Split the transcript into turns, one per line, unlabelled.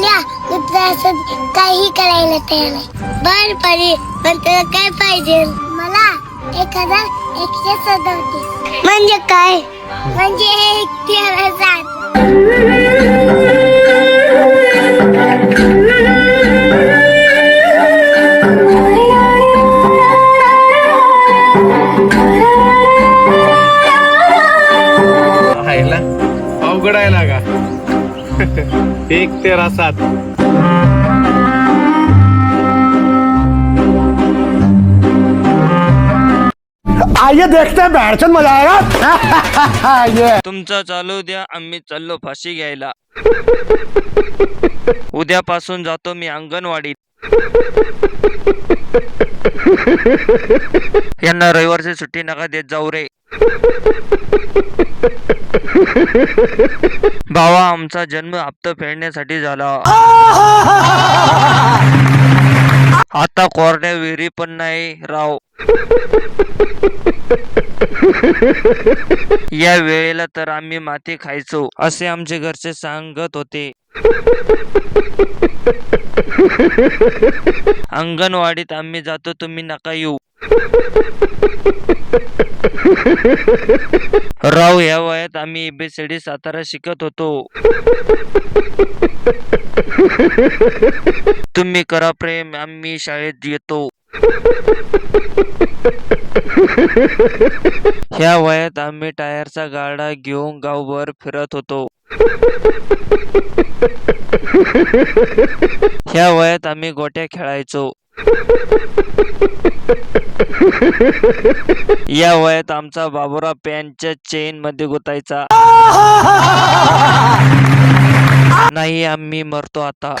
बावल्या मित्रासोबत काही करायला तयार आहे बर परी पण तुला काय पाहिजे? मला एक हजार एकशे सदोतीस. म्हणजे काय? म्हणजे एक सात
आहे ना अवघड आहे ना का एक तेरा सात
आइए देखते हैं बैठचंद मजा आएगा। ये।
तुमचं चालू द्या आम्ही चाललो फाशी घ्यायला. उद्यापासून जातो मी अंगणवाडीत. यांना रविवारची सुट्टी नका देत जाऊ रे. भावा आमचा जन्म हप्ता फेडण्यासाठी झाला. आता कोरड्या विहिरी पण नाही राव. या वेळेला तर आम्ही माती खायचो असे आमचे घरचे सांगत होते. अंगणवाडीत आम्ही जातो तुम्ही नका येऊ. राव या वयात आम्ही एबीसीडी सातारा शिकत होतो. तुम्ही करा प्रेम आम्ही शाळेत येतो. ह्या वयात आम्ही टायरचा गाडा घेऊन गावभर फिरत होतो. ह्या वयात आम्ही गोट्या खेळायचो. या वयात आमचा बाबुरा पॅन्टच्या चेन मध्ये गुतायचा. नाही आम्ही मरतो आता.